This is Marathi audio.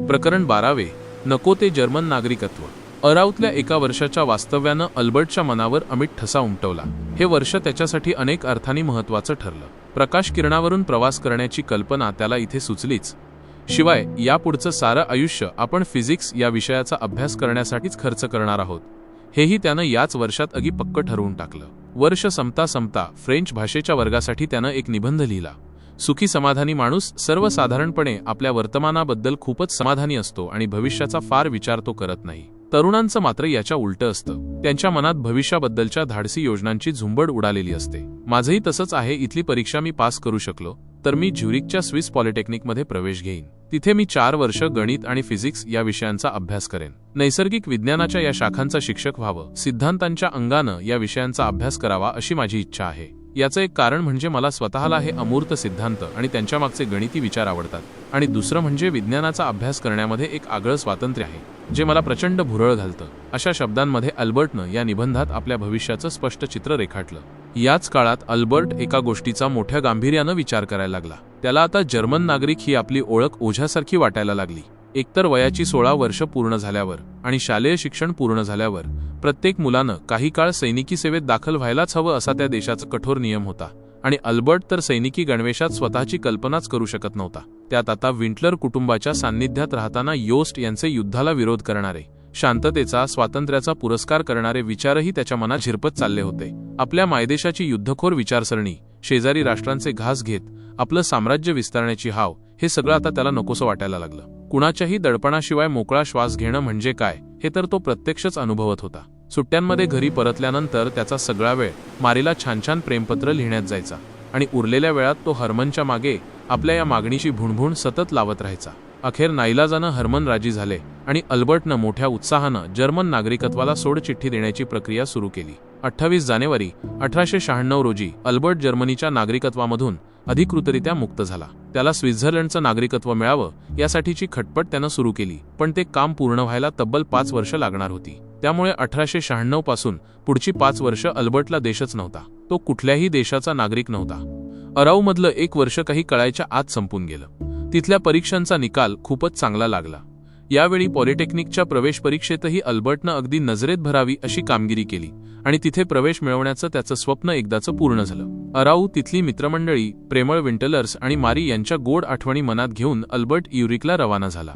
प्रकरण बारावे. नको ते जर्मन नागरिकत्व. अराऊतल्या एका वर्षाच्या वास्तव्यानं अल्बर्टच्या मनावर अमित ठसा उमटवला. हे वर्ष त्याच्यासाठी अनेक अर्थांनी महत्वाचं ठरलं. प्रकाश किरणावरून प्रवास करण्याची कल्पना त्याला इथे सुचलीच. शिवाय यापुढचं सारं आयुष्य आपण फिजिक्स या विषयाचा अभ्यास करण्यासाठीच खर्च करणार आहोत. हेही त्यानं याच वर्षात अगी पक्क ठरवून टाकलं. वर्ष संपता संपता फ्रेंच भाषेच्या वर्गासाठी त्यानं एक निबंध लिहिला. सुखी समाधानी माणूस सर्वसाधारणपणे आपल्या वर्तमानाबद्दल खूपच समाधानी असतो आणि भविष्याचा फार विचार तो करत नाही. तरुणांचं मात्र याच्या उलटं असतं. त्यांच्या मनात भविष्याबद्दलच्या धाडसी योजनांची झुंबड उडालेली असते. माझंही तसंच आहे इथली परीक्षा मी पास करू शकलो तर मी झ्युरिकच्या स्विस पॉलिटेक्निकमध्ये प्रवेश घेईन. तिथे मी चार वर्ष गणित आणि फिजिक्स या विषयांचा अभ्यास करेन. नैसर्गिक विज्ञानाच्या या शाखांचा शिक्षक व्हावं सिद्धांतांच्या अंगानं या विषयांचा अभ्यास करावा अशी माझी इच्छा आहे. याचं एक कारण म्हणजे मला स्वतःला हे अमूर्त सिद्धांत आणि त्यांच्या मागचे गणिती विचार आवडतात. आणि दुसरं म्हणजे विज्ञानाचा अभ्यास करण्यामध्ये एक आगळं स्वातंत्र्य आहे जे मला प्रचंड भुरळ घालतं. अशा शब्दांमध्ये अल्बर्टनं या निबंधात आपल्या भविष्याचं स्पष्ट चित्र रेखाटलं. याच काळात अल्बर्ट एका गोष्टीचा मोठ्या गांभीर्यानं विचार करायला लागला. त्याला आता जर्मन नागरिक ही आपली ओळख ओझ्यासारखी वाटायला लागली. एकतर वयाची सोळा वर्ष पूर्ण झाल्यावर आणि शालेय शिक्षण पूर्ण झाल्यावर प्रत्येक मुलानं काही काळ सैनिकी सेवेत दाखल व्हायलाच हवं असा त्या देशाचा कठोर नियम होता. आणि अल्बर्ट तर सैनिकी गणवेशात स्वतःची कल्पनाच करू शकत नव्हता. त्यात आता विंटलर कुटुंबाच्या सान्निध्यात राहताना योस्ट यांचे युद्धाला विरोध करणारे शांततेचा स्वातंत्र्याचा पुरस्कार करणारे विचारही त्याच्या मनात झिरपत चालले होते. आपल्या मायदेशाची युद्धखोर विचारसरणी शेजारी राष्ट्रांचे घास घेत आपलं साम्राज्य विस्तारण्याची हाव हे सगळं आता त्याला नकोसं वाटायला लागलं. कुणाच्याही दडपणाशिवाय मोकळा श्वास घेणं म्हणजे काय हे तर तो प्रत्यक्षच अनुभवत होता. सुट्ट्यांमध्ये घरी परतल्यानंतर त्याचा सगळा वेळ मारीला छान छान प्रेमपत्र लिहिण्यात जायचा आणि उरलेल्या वेळात तो हरमनच्या मागे आपल्या या मागणीची भुणभुण सतत लावत राहायचा. अखेर नाईलाजानं हरमन राजी झाले आणि अल्बर्टनं मोठ्या उत्साहानं जर्मन नागरिकत्वाला सोडचिठ्ठी देण्याची प्रक्रिया सुरू केली. अठ्ठावीस जानेवारी अठराशे शहाण्णव रोजी अल्बर्ट जर्मनीच्या नागरिकत्वामधून अधिकृतरित्या मुक्त झाला. त्याला स्वित्झर्लंडचं नागरिकत्व मिळावं यासाठीची खटपट त्यानं सुरू केली पण ते काम पूर्ण व्हायला तब्बल पाच वर्ष लागणार होती. त्यामुळे अठराशे शहाण्णवपासून पुढची पाच वर्ष अल्बर्टला देशच नव्हता. तो कुठल्याही देशाचा नागरिक नव्हता. अराऊमधलं एक वर्ष काही कळायच्या आत संपून गेलं. तिथल्या परीक्षांचा निकाल खूपच चांगला लागला. यावेळी पॉलिटेक्निकच्या प्रवेश परीक्षेतही अल्बर्टनं अगदी नजरेत भरावी अशी कामगिरी केली आणि तिथे प्रवेश मिळवण्याचं त्याचं स्वप्न एकदाचं पूर्ण झालं. अराऊ तिथली मित्रमंडळी प्रेमळ विंटलर्स आणि मारी यांच्या गोड आठवणी मनात घेऊन अल्बर्ट युरिकला रवाना झाला.